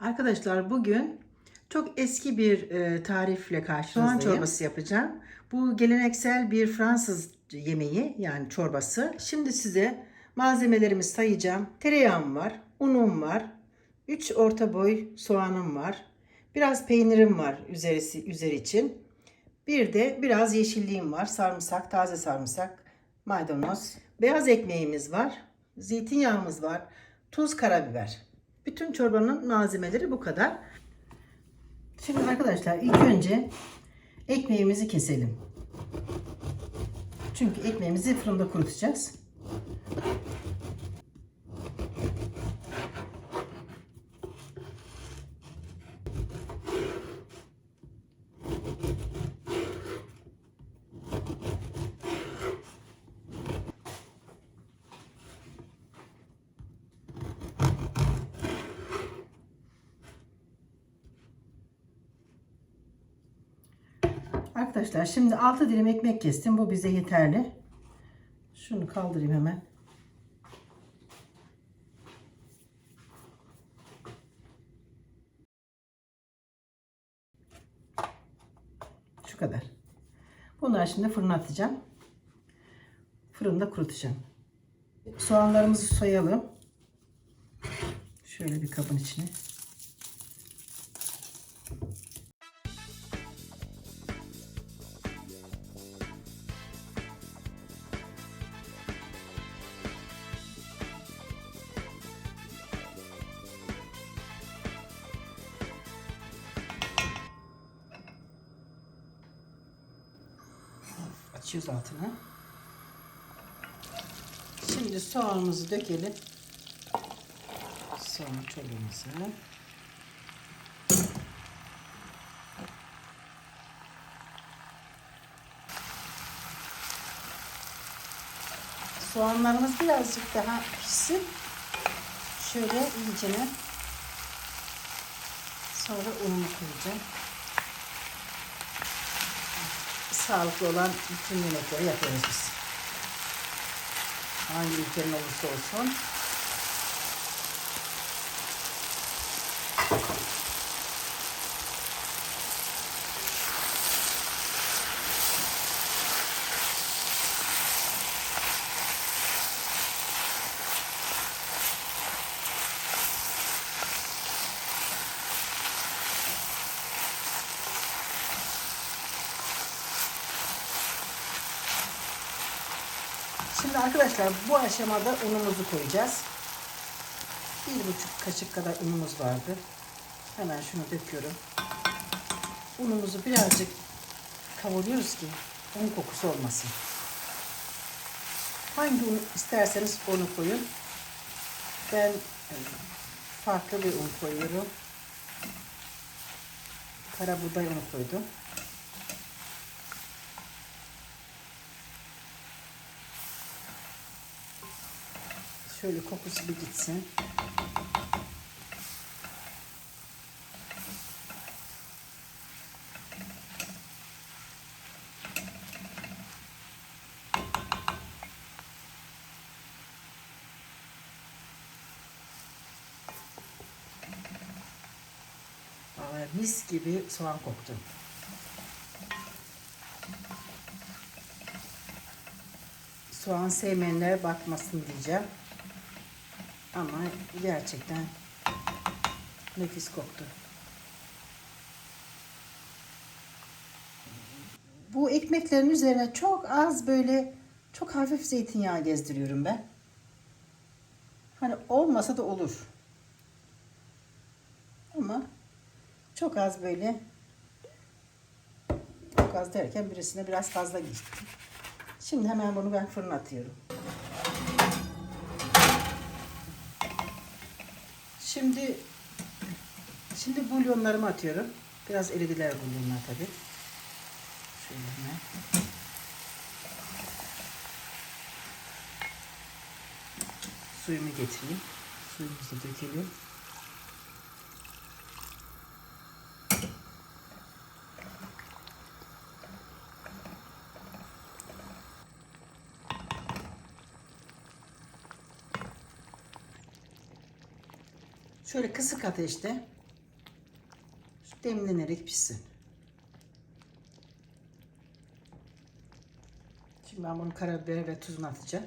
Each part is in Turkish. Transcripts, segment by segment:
Arkadaşlar bugün çok eski bir e, tarifle karşınızdayım. Soğan çorbası yapacağım. Bu geleneksel bir Fransız yemeği yani çorbası. Şimdi size malzemelerimi sayacağım. Tereyağım var, unum var, 3 orta boy soğanım var. Biraz peynirim var üzerisi üzeri için. Bir de biraz yeşilliğim var. Sarımsak, taze sarımsak, maydanoz. Beyaz ekmeğimiz var. Zeytinyağımız var. Tuz, karabiber. Bütün çorbanın malzemeleri bu kadar. Şimdi arkadaşlar ilk önce ekmeğimizi keselim. Çünkü ekmeğimizi fırında kurutacağız. Arkadaşlar şimdi 6 dilim ekmek kestim. Bu bize yeterli. Şunu kaldırayım hemen. Şu kadar. Bunları şimdi fırına atacağım. Fırında kurutacağım. Soğanlarımızı soyalım. Şöyle bir kabın içine. Açıyoruz altını. Şimdi soğanımızı dökelim. Soğan çorbamızı. Soğanlarımız birazcık daha pişsin. Şöyle iyicene sonra ununu koyacağım. Sağlıklı olan bütün yemekleri yapıyoruz biz. Hangi ülkenin olursa olsun. Şimdi arkadaşlar bu aşamada unumuzu koyacağız. Bir buçuk kaşık kadar unumuz vardı. Hemen şunu döküyorum. Unumuzu birazcık kavuruyoruz ki un kokusu olmasın. Hangi un isterseniz onu koyun. Ben e, farklı bir un koyuyorum. Kara buğday unu koydum. Şöyle kokusu bir gitsin. Mis gibi soğan koktu. Soğan sevmeyenlere bakmasın diyeceğim. Ama gerçekten nefis koktu. Bu ekmeklerin üzerine çok az böyle çok hafif zeytinyağı gezdiriyorum ben. Hani olmasa da olur. Ama çok az böyle çok az derken birisine biraz fazla geçtim. Şimdi hemen bunu ben fırına atıyorum. Şimdi şimdi bulyonlarımı atıyorum. Biraz eridiler bulyonlar tabi. Şöyle hemen. Suyumu getireyim. Suyumuzu dökelim. Şöyle kısık ateşte demlenerek pişsin. Şimdi ben bunu karabiber ve tuzunu atacağım.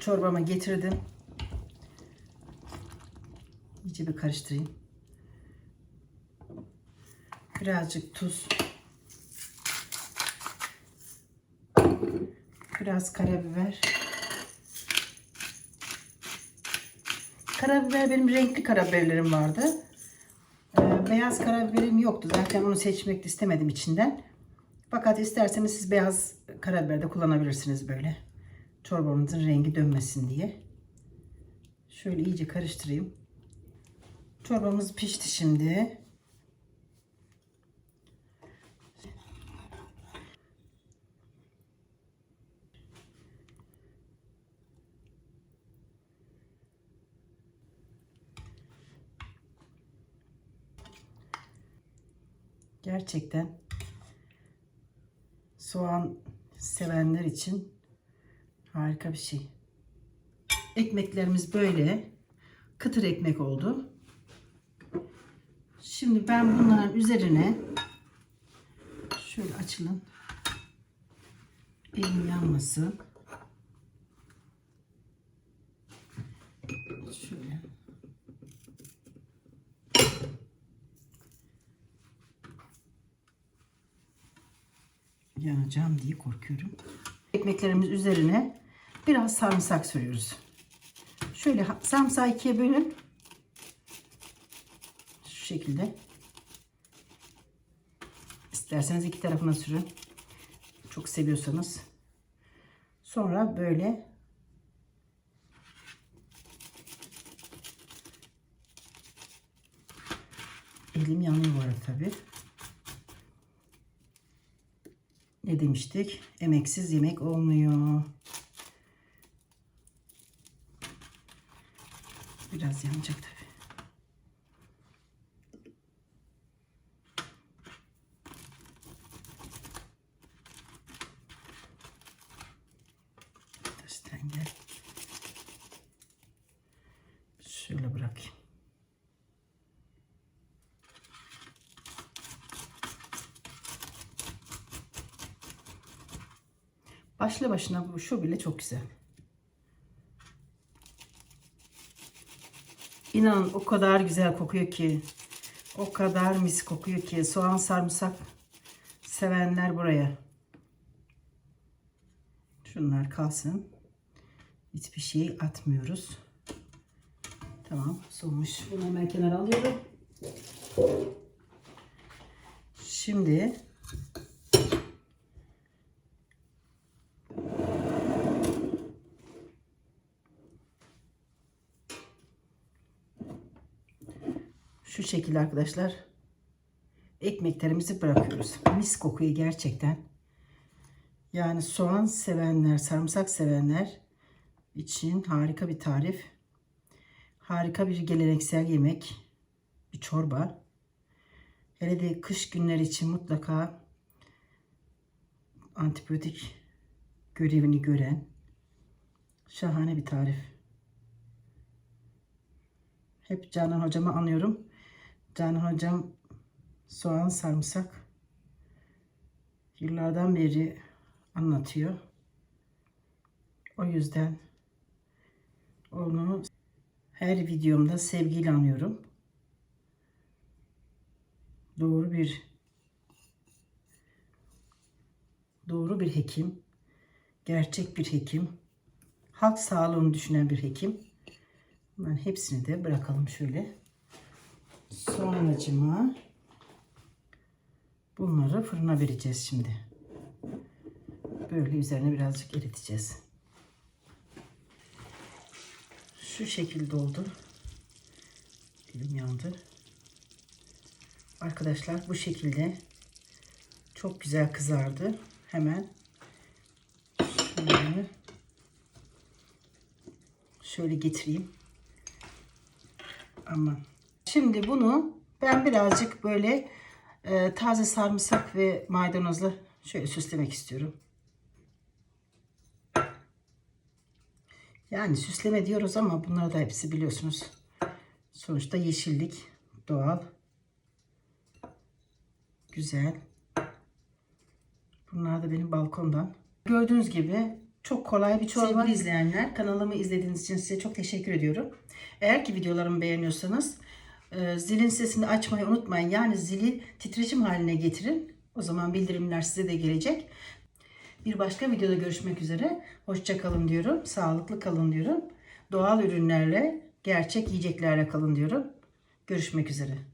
Çorbamı getirdim. İyice bir karıştırayım. Birazcık tuz. Biraz karabiber. Karabiber benim renkli karabiberlerim vardı. Ee, beyaz karabiberim yoktu. Zaten onu seçmek istemedim içinden. Fakat isterseniz siz beyaz karabiber de kullanabilirsiniz böyle. Çorbanızın rengi dönmesin diye. Şöyle iyice karıştırayım. Çorbamız pişti şimdi. Gerçekten soğan sevenler için harika bir şey. Ekmeklerimiz böyle kıtır ekmek oldu. Şimdi ben bunların üzerine şöyle açılın. Elim yanmasın. Şöyle. Yanacağım diye korkuyorum. Ekmeklerimiz üzerine biraz sarımsak sürüyoruz. Şöyle sarımsağı ikiye bölün. Şu şekilde. İsterseniz iki tarafına sürün. Çok seviyorsanız. Sonra böyle elim yanıyor bu arada tabii. Ne demiştik? Emeksiz yemek olmuyor. Biraz yanacak tabii. Tersten Başlı başına bu şu bile çok güzel. İnanın o kadar güzel kokuyor ki. O kadar mis kokuyor ki. Soğan sarımsak sevenler buraya. Şunlar kalsın. Hiçbir şey atmıyoruz. Tamam soğumuş. Bunu hemen kenara alıyorum. Şimdi Şu şekilde arkadaşlar ekmeklerimizi bırakıyoruz. Mis kokuyu gerçekten. Yani soğan sevenler, sarımsak sevenler için harika bir tarif. Harika bir geleneksel yemek. Bir çorba. Hele de kış günleri için mutlaka antibiyotik görevini gören şahane bir tarif. Hep Canan hocamı anıyorum. Canan hocam soğan sarımsak yıllardan beri anlatıyor. O yüzden onu her videomda sevgiyle anıyorum. Doğru bir doğru bir hekim, gerçek bir hekim, halk sağlığını düşünen bir hekim. Ben hepsini de bırakalım şöyle. Sonracıma bunları fırına vereceğiz şimdi. Böyle üzerine birazcık eriteceğiz. Şu şekilde oldu. Elim yandı. Arkadaşlar bu şekilde çok güzel kızardı. Hemen şöyle şöyle getireyim. Ama şimdi bunu ben birazcık böyle e, taze sarımsak ve maydanozla şöyle süslemek istiyorum. Yani süsleme diyoruz ama bunlar da hepsi biliyorsunuz. Sonuçta yeşillik Doğal. Güzel. Bunlar da benim balkondan. Gördüğünüz gibi çok kolay bir çorba. Sevgili izleyenler kanalımı izlediğiniz için size çok teşekkür ediyorum. Eğer ki videolarımı beğeniyorsanız e, zilin sesini açmayı unutmayın. Yani zili titreşim haline getirin. O zaman bildirimler size de gelecek. Bir başka videoda görüşmek üzere. Hoşça kalın diyorum. Sağlıklı kalın diyorum. Doğal ürünlerle, gerçek yiyeceklerle kalın diyorum. Görüşmek üzere.